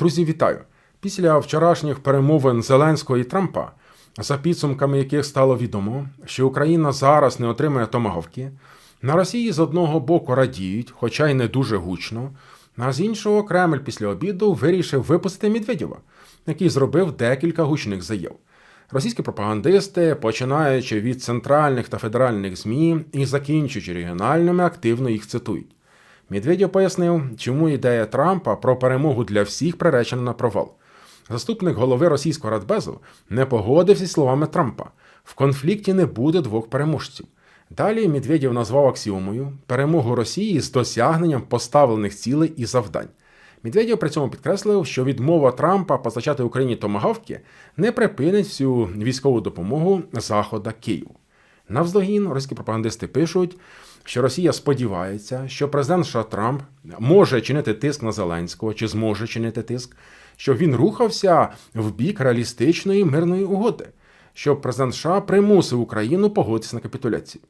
Друзі, вітаю! Після вчорашніх перемовин Зеленського і Трампа, за підсумками яких стало відомо, що Україна зараз не отримає томагавки, на Росії з одного боку радіють, хоча й не дуже гучно. А з іншого Кремль після обіду вирішив випустити Медведєва, який зробив декілька гучних заяв. Російські пропагандисти, починаючи від центральних та федеральних ЗМІ і закінчуючи регіональними, активно їх цитують. Медведєв пояснив, чому ідея Трампа про перемогу для всіх приречена на провал. Заступник голови російського радбезу не погодився зі словами Трампа. В конфлікті не буде двох переможців. Далі Медведєв назвав аксіомою перемогу Росії з досягненням поставлених цілей і завдань. Медведєв при цьому підкреслив, що відмова Трампа постачати Україні томагавки не припинить всю військову допомогу Захода Києву. Навздогін російські пропагандисти пишуть, що Росія сподівається, що президент США Трамп може чинити тиск на Зеленського чи зможе чинити тиск, щоб він рухався в бік реалістичної мирної угоди, щоб президент США примусив Україну погодитися на капітуляцію.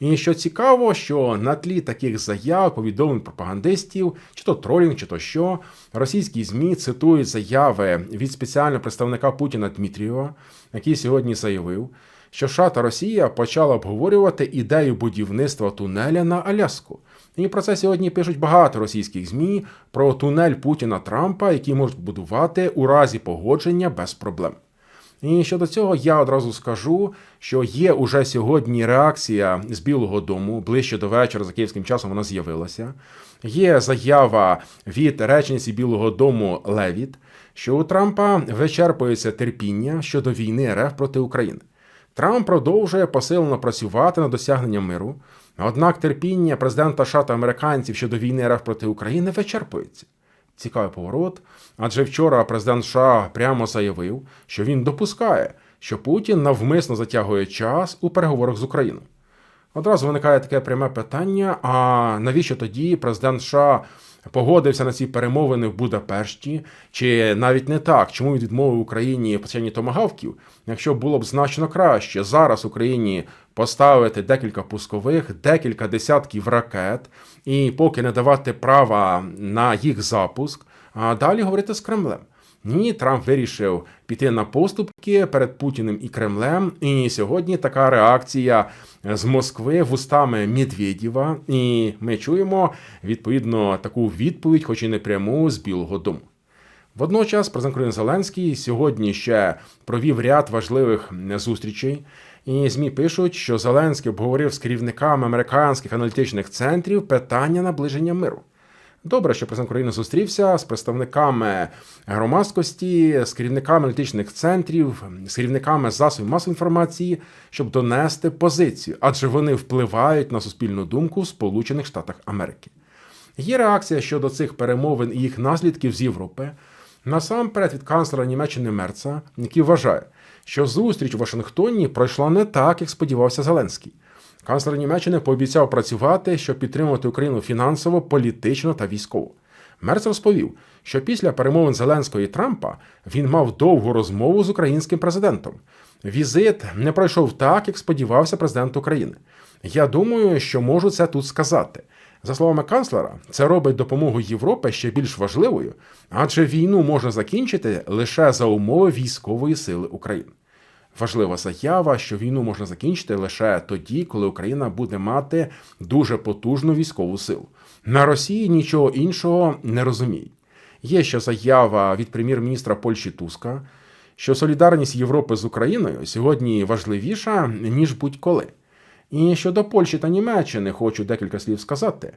І що цікаво, що на тлі таких заяв, повідомлень пропагандистів, чи то тролінг, чи то що, російські ЗМІ цитують заяви від спеціального представника Путіна Дмитрієва, який сьогодні заявив, що США та Росія почали обговорювати ідею будівництва тунеля на Аляску. І про це сьогодні пишуть багато російських ЗМІ про тунель Путіна Трампа, який можуть будувати у разі погодження без проблем. І щодо цього я одразу скажу, що є уже сьогодні реакція з Білого Дому ближче до вечора за київським часом вона з'явилася. Є заява від речниці Білого Дому Левіт, що у Трампа вичерпується терпіння щодо війни РФ проти України. Трамп продовжує посилено працювати над досягненням миру. Однак терпіння президента США та американців щодо війни РФ проти України вичерпується. Цікавий поворот, адже вчора президент США прямо заявив, що він допускає, що Путін навмисно затягує час у переговорах з Україною. Одразу виникає таке пряме питання: а навіщо тоді президент США погодився на ці перемовини в Будапешті? Чи навіть не так, чому він відмовив Україні постачанні томагавків, якщо було б значно краще зараз Україні поставити декілька пускових, декілька десятків ракет, і поки не давати права на їх запуск, а далі говорити з Кремлем. Ні, Трамп вирішив піти на поступки перед Путіним і Кремлем. І сьогодні така реакція з Москви вустами Медведєва. І ми чуємо відповідно таку відповідь, хоч і не пряму з Білого Дому. Водночас президент України Зеленський сьогодні ще провів ряд важливих зустрічей. І ЗМІ пишуть, що Зеленський обговорив з керівниками американських аналітичних центрів питання наближення миру. Добре, що президент України зустрівся з представниками громадськості, з керівниками аналітичних центрів, з керівниками засобів масової інформації, щоб донести позицію, адже вони впливають на суспільну думку в Сполучених Штатах Америки. Є реакція щодо цих перемовин і їх наслідків з Європи. Насамперед від канцлера Німеччини Мерца, який вважає, що зустріч у Вашингтоні пройшла не так, як сподівався Зеленський. Канцлер Німеччини пообіцяв працювати, щоб підтримувати Україну фінансово, політично та військово. Мерц розповів, що після перемовин Зеленського і Трампа він мав довгу розмову з українським президентом. Візит не пройшов так, як сподівався президент України. Я думаю, що можу це тут сказати. За словами канцлера, це робить допомогу Європи ще більш важливою, адже війну можна закінчити лише за умови військової сили України. Важлива заява, що війну можна закінчити лише тоді, коли Україна буде мати дуже потужну військову силу. На Росії нічого іншого не розуміють. Є ще заява від прем'єр-міністра Польщі Туска, що солідарність Європи з Україною сьогодні важливіша ніж будь-коли. І щодо Польщі та Німеччини хочу декілька слів сказати.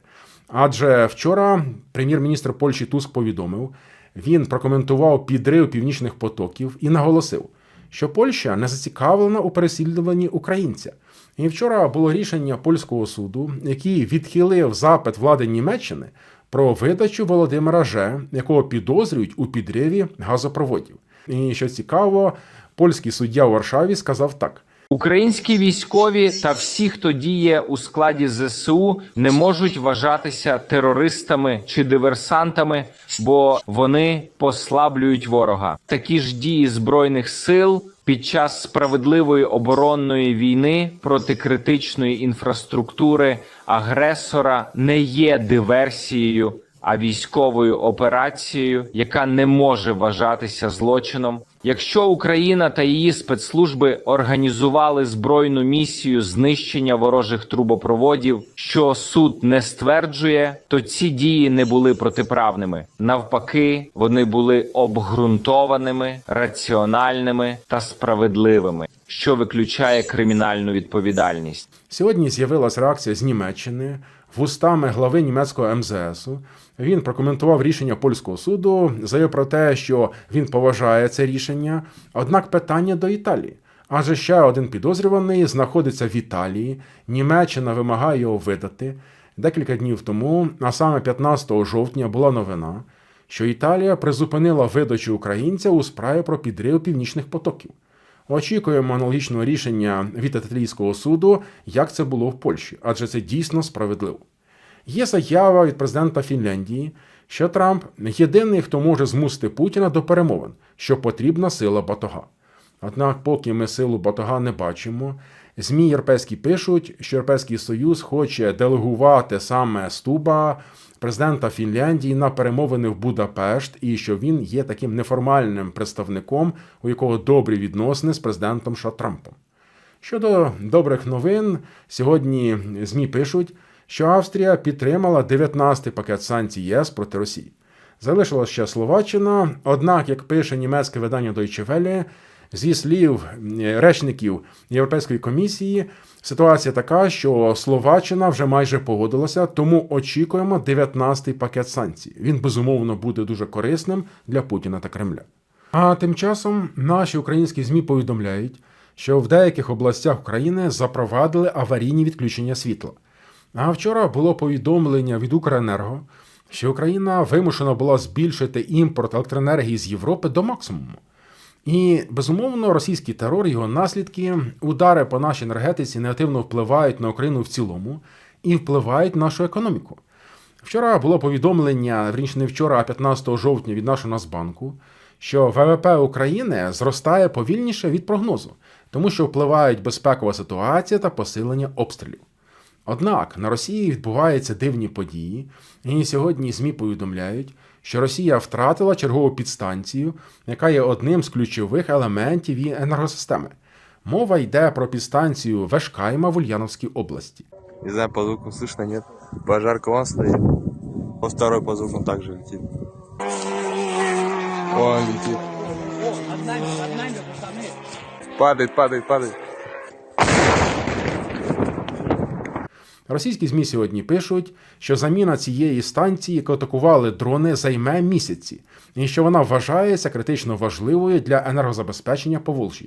Адже вчора прем'єр-міністр Польщі Туск повідомив, він прокоментував підрив північних потоків і наголосив, що Польща не зацікавлена у переслідуванні українця. І вчора було рішення польського суду, який відхилив запит влади Німеччини про видачу Володимира Же, якого підозрюють у підриві газопроводів. І що цікаво, польський суддя у Варшаві сказав так. Українські військові та всі, хто діє у складі ЗСУ, не можуть вважатися терористами чи диверсантами, бо вони послаблюють ворога. Такі ж дії збройних сил під час справедливої оборонної війни проти критичної інфраструктури агресора не є диверсією, а військовою операцією, яка не може вважатися злочином. Якщо Україна та її спецслужби організували збройну місію знищення ворожих трубопроводів, що суд не стверджує, то ці дії не були протиправними. Навпаки, вони були обґрунтованими, раціональними та справедливими, що виключає кримінальну відповідальність. Сьогодні з'явилася реакція з Німеччини вустами глави німецького МЗСу. Він прокоментував рішення польського суду, заявив про те, що він поважає це рішення. Однак питання до Італії. Адже ще один підозрюваний знаходиться в Італії. Німеччина вимагає його видати. Декілька днів тому, а саме 15 жовтня, була новина, що Італія призупинила видачу українця у справі про підрив північних потоків. Очікуємо аналогічного рішення від італійського суду, як це було в Польщі, адже це дійсно справедливо. Є заява від президента Фінляндії, що Трамп єдиний, хто може змусити Путіна до перемовин, що потрібна сила батога. Однак, поки ми силу батога не бачимо, ЗМІ європейські пишуть, що Європейський Союз хоче делегувати саме Стуба, президента Фінляндії, на перемовини в Будапешт, і що він є таким неформальним представником, у якого добрі відносини з президентом США Трампом. Щодо добрих новин, сьогодні ЗМІ пишуть, що Австрія підтримала 19-й пакет санкцій ЄС проти Росії. Залишилася ще Словаччина, однак, як пише німецьке видання Deutsche Welle, зі слів е, речників Європейської комісії, ситуація така, що Словаччина вже майже погодилася, тому очікуємо 19-й пакет санкцій. Він безумовно буде дуже корисним для Путіна та Кремля. А тим часом наші українські ЗМІ повідомляють, що в деяких областях України запровадили аварійні відключення світла. А вчора було повідомлення від Укренерго, що Україна вимушена була збільшити імпорт електроенергії з Європи до максимуму. І безумовно, російський терор, його наслідки, удари по нашій енергетиці негативно впливають на Україну в цілому і впливають на нашу економіку. Вчора було повідомлення, вірніше не вчора, а 15 жовтня від нашого Нацбанку, що ВВП України зростає повільніше від прогнозу, тому що впливають безпекова ситуація та посилення обстрілів. Однак на Росії відбуваються дивні події, і сьогодні ЗМІ повідомляють, що Росія втратила чергову підстанцію, яка є одним з ключових елементів її енергосистеми. Мова йде про підстанцію Вешкайма в Ульяновській області. Не знаю, по звуку слышно, нет. Пожарка вон стоит. По второй по звуку также летит. Вон летит. Падает, падает, падает. Російські ЗМІ сьогодні пишуть, що заміна цієї станції, яку атакували дрони, займе місяці, і що вона вважається критично важливою для енергозабезпечення Поволжя.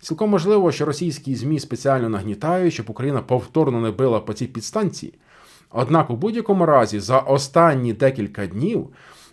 Цілком можливо, що російські ЗМІ спеціально нагнітають, щоб Україна повторно не била по цій підстанції. Однак у будь-якому разі за останні декілька днів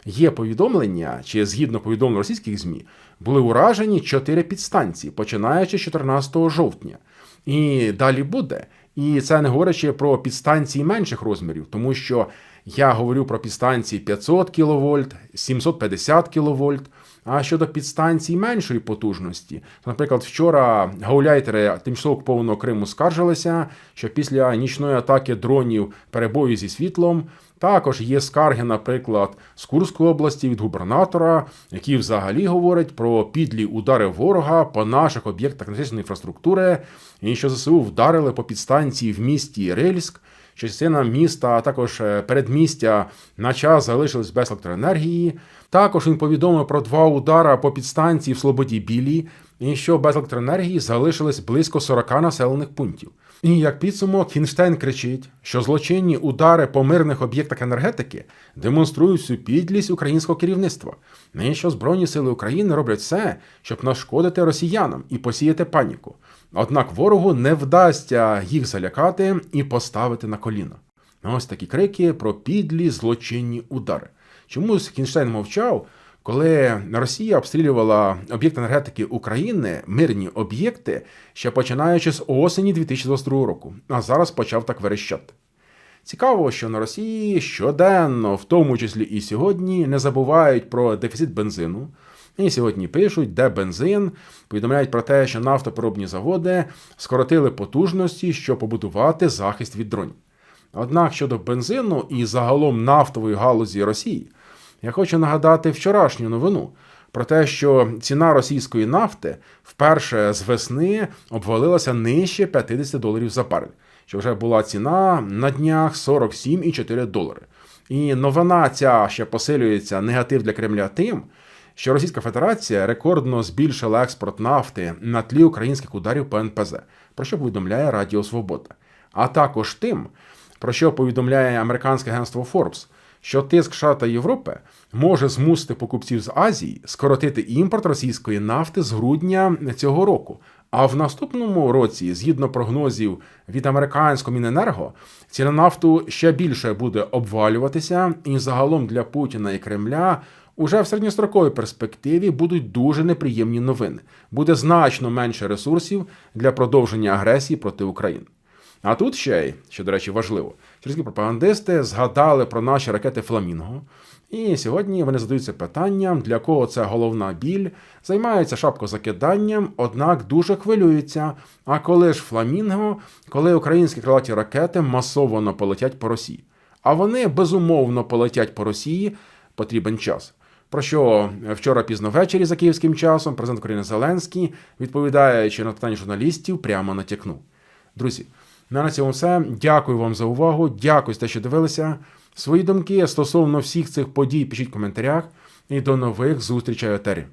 є повідомлення, чи згідно повідомлень російських ЗМІ, були уражені чотири підстанції, починаючи з 14 жовтня. І далі буде. І це не говорячи про підстанції менших розмірів, тому що я говорю про підстанції 500 кВт, 750 кВт. А щодо підстанцій меншої потужності, наприклад, вчора гауляйтери тимчасово окупованого Криму скаржилися, що після нічної атаки дронів перебою зі світлом також є скарги, наприклад, з Курської області від губернатора, який взагалі говорить про підлі удари ворога по наших об'єктах критичної інфраструктури, і що ЗСУ вдарили по підстанції в місті Рильськ. Частина міста, а також е, передмістя на час залишились без електроенергії. Також він повідомив про два удара по підстанції в Слободі Білій, і що без електроенергії залишились близько 40 населених пунктів. І як підсумок, Фінштейн кричить, що злочинні удари по мирних об'єктах енергетики демонструють всю підлість українського керівництва. І що Збройні сили України роблять все, щоб нашкодити росіянам і посіяти паніку. Однак ворогу не вдасться їх залякати і поставити на коліна. Ось такі крики про підлі злочинні удари. Чомусь Кінштейн мовчав, коли Росія обстрілювала об'єкти енергетики України, мирні об'єкти, ще починаючи з осені 2022 року, а зараз почав так верещати. Цікаво, що на Росії щоденно, в тому числі і сьогодні, не забувають про дефіцит бензину. І сьогодні пишуть, де бензин, повідомляють про те, що нафтопереробні заводи скоротили потужності, щоб побудувати захист від дронів. Однак щодо бензину і загалом нафтової галузі Росії, я хочу нагадати вчорашню новину про те, що ціна російської нафти вперше з весни обвалилася нижче 50 доларів за барель, що вже була ціна на днях 47,4 долари. І новина ця ще посилюється негатив для Кремля тим, що Російська Федерація рекордно збільшила експорт нафти на тлі українських ударів по НПЗ, про що повідомляє Радіо Свобода, а також тим, про що повідомляє американське агентство Forbes, що тиск США та Європи може змусити покупців з Азії скоротити імпорт російської нафти з грудня цього року. А в наступному році, згідно прогнозів від американського Міненерго, ціна нафту ще більше буде обвалюватися, і загалом для Путіна і Кремля уже в середньостроковій перспективі будуть дуже неприємні новини. Буде значно менше ресурсів для продовження агресії проти України. А тут ще й, що, до речі, важливо, російські пропагандисти згадали про наші ракети Фламінго. І сьогодні вони задаються питанням, для кого це головна біль, займаються шапкозакиданням, однак дуже хвилюються. А коли ж Фламінго, коли українські крилаті ракети масово полетять по Росії? А вони безумовно полетять по Росії, потрібен час. Про що вчора пізно ввечері за київським часом президент України Зеленський, відповідаючи на питання журналістів, прямо натякнув. Друзі, на цьому все. Дякую вам за увагу. Дякую за те, що дивилися. Свої думки стосовно всіх цих подій пишіть в коментарях. І до нових зустрічей в етері.